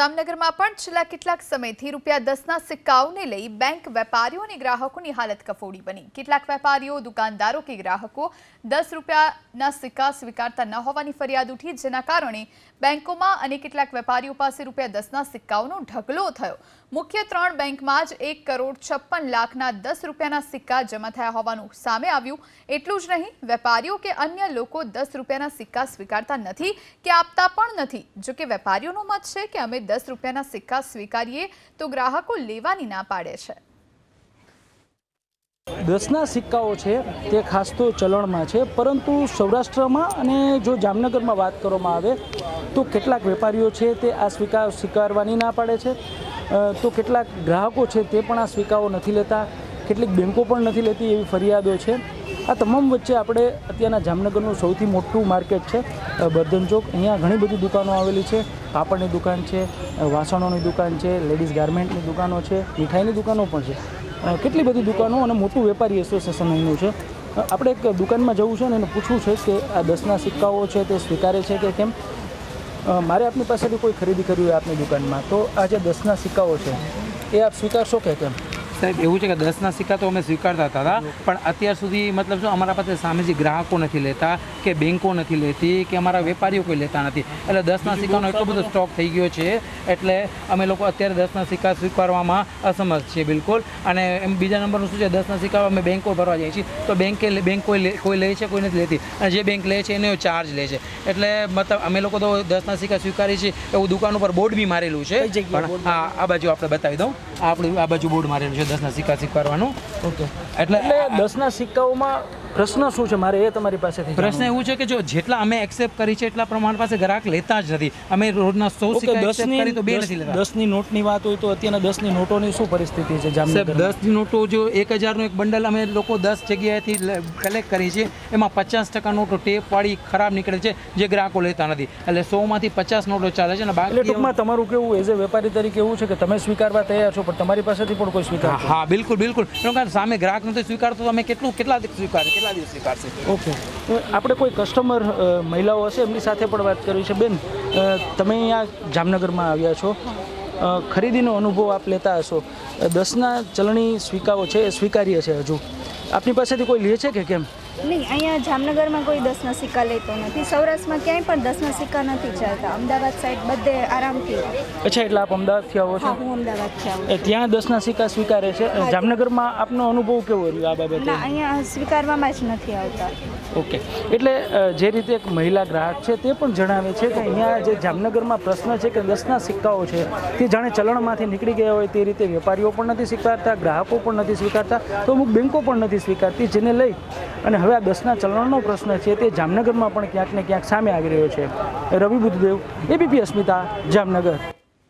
જામનગરમાં પણ છેલ્લા કેટલાક સમયથી રૂપિયા દસના સિક્કાઓને લઈ બેંક વેપારીઓ અને ગ્રાહકોની હાલત કફોડી બની. કેટલાક વેપારીઓ, દુકાનદારો કે ગ્રાહકો દસ રૂપિયાના સિક્કા સ્વીકારતા ન હોવાની ફરિયાદ ઉઠી, જેના કારણે બેંકોમાં અને કેટલાક વેપારીઓ પાસે રૂપિયા દસના સિક્કાઓનો ઢગલો થયો. મુખ્ય ત્રણ બેંકમાં જ એક કરોડ છપ્પન લાખના દસ રૂપિયાના સિક્કા જમા થયા હોવાનું સામે આવ્યું. એટલું જ નહીં, વેપારીઓ કે અન્ય લોકો દસ રૂપિયાના સિક્કા સ્વીકારતા નથી કે આપતા પણ નથી. જો કે વેપારીઓનો મત છે કે અમે દસ રૂપિયાના સિક્કા સ્વીકારીએ તો ગ્રાહકો લેવાની ના પાડે છે. દસના સિક્કાઓ છે તે ખાસ તો ચલણમાં છે, પરંતુ સૌરાષ્ટ્રમાં અને જો જામનગરમાં વાત કરવામાં આવે તો કેટલાક વેપારીઓ છે તે આ સ્વીકાર સ્વીકારવાની ના પાડે છે. તો કેટલાક ગ્રાહકો છે તે પણ આ સ્વીકારો નથી લેતા, કેટલીક બેન્કો પણ નથી લેતી એવી ફરિયાદો છે. આ તમામ વચ્ચે આપણે અત્યારના જામનગરનું સૌથી મોટું માર્કેટ છે બર્ધન ચોક. અહીંયા ઘણી બધી દુકાનો આવેલી છે. કાપડની દુકાન છે વાસણોની દુકાન છે, લેડીઝ ગાર્મેન્ટની દુકાનો છે, મીઠાઈની દુકાનો પણ છે. કેટલી બધી દુકાનો અને મોટું વેપારી એસોસિએશન અહીંનું છે. આપણે એક દુકાનમાં જવું છે ને એને પૂછવું છે કે આ દસના સિક્કાઓ છે તે સ્વીકારે છે કે કેમ? મારે આપની પાસેથી કોઈ ખરીદી કરવી હોય આપની દુકાનમાં, તો આ જે દસના સિક્કાઓ છે, એ આપ સ્વીકારશો કે કેમ? સાહેબ એવું છે કે દસના સિક્કા તો અમે સ્વીકારતા હતા પણ અત્યાર સુધી મતલબ શું અમારા પાસે સામેથી ગ્રાહકો નથી લેતા કે બેન્કો નથી લેતી કે અમારા વેપારીઓ કોઈ લેતા નથી. એટલે દસના સિક્કાનો એટલો બધો સ્ટોક થઈ ગયો છે એટલે અમે લોકો અત્યારે દસના સિક્કા સ્વીકારવામાં અસમર્થ છીએ બિલકુલ. અને એમ બીજા નંબરનું શું છે દસના સિક્કા અમે બેંકો ભરવા જઈએ છીએ તો બેંકે બેંક કોઈ કોઈ લે છે કોઈ નથી લેતી. અને જે બેંક લે છે એનો ચાર્જ લે છે. એટલે મતલબ અમે લોકો તો દસના સિક્કા સ્વીકારીએ છીએ એવું દુકાન ઉપર બોર્ડ બી મારેલું છે. પણ હા આ બાજુ આપણે બતાવી દઉં. આપણું આ બાજુ બોર્ડ મારેલું છે. દસના સિક્કા સ્વીકારવાનું ઓકે. એટલે દસના સિક્કાઓમાં પ્રશ્ન શું છે? મારે એ તમારી પાસેથી પ્રશ્ન એવું છે કે જો જેટલા અમે એક્સેપ્ટ કરી છે એટલા પ્રમાણ પાસે ગ્રાહક લેતા જ નથી. અમે રોજના સો કરી તો બે નથી લેતા. દસની નોટની વાત હોય તો અત્યારના દસની નોટોની શું પરિસ્થિતિ છે સાહેબ દસની નોટો જો એક હજારનું એક બંડલ અમે લોકો દસ જગ્યાએથી કલેક્ટ કરી છે એમાં પચાસ ટકા નોટો ટેપવાળી ખરાબ નીકળે છે જે ગ્રાહકો લેતા નથી. એટલે સોમાંથી પચાસ નોટો ચાલે છે અને બાકી ટૂંકમાં તમારું કેવું એઝ એ વેપારી તરીકે એવું છે કે તમે સ્વીકારવા તૈયાર છો પણ તમારી પાસેથી પણ કોઈ સ્વીકાર હા, બિલકુલ બિલકુલ. કારણ સામે ગ્રાહક નથી સ્વીકારતો તો અમે કેટલું કેટલા દિવસ સ્વીકારશે કેટલા દિવસ સ્વીકારશે ઓકે. આપણે કોઈ કસ્ટમર મહિલાઓ હશે? એમની સાથે પણ વાત કરવી છે. બેન તમે અહીંયા જામનગરમાં આવ્યા છો. ખરીદીનો અનુભવ આપ લેતા હશો. દસના ચલણી સ્વીકારો છે, એ સ્વીકાર્ય છે હજુ. આપની પાસેથી કોઈ લે છે કે કેમ? નહીં અહીંયા જામનગરમાં કોઈ દસના સિક્કા લેતો નથી. સૌરાષ્ટ્રમાં ક્યાંય પણ દસના સિક્કા નથી ચાલતા. અમદાવાદ સાઈડ બધે આરામથી. અચ્છા એટલે આપ અમદાવાદથી આવો છો? હું અમદાવાદથી આવું ત્યાં દસના સિક્કા સ્વીકારે છે? જામનગરમાં આપનો અનુભવ કેવો રહ્યો આ બાબતે? ના અહીંયા સ્વીકારવામાં જ નથી આવતા. ઓકે. એટલે અ, જે રીતે એક મહિલા ગ્રાહક છે તે પણ જણાવે છે કે અહીંયા જે જામનગરમાં પ્રશ્ન છે કે દસના સિક્કાઓ છે તે જાણે ચલણમાંથી નીકળી ગયા હોય તે રીતે વેપારીઓ પણ નથી સ્વીકારતા ગ્રાહકો પણ નથી સ્વીકારતા તો અમુક બેન્કો પણ નથી સ્વીકારતી જેને લઈ અને હવે આ દસના ચલણનો પ્રશ્ન છે તે જામનગરમાં પણ ક્યાંક ને ક્યાંક સામે આવી રહ્યો છે. રવિ બુદ્ધદેવ એબીપી અસ્મિતા, જામનગર.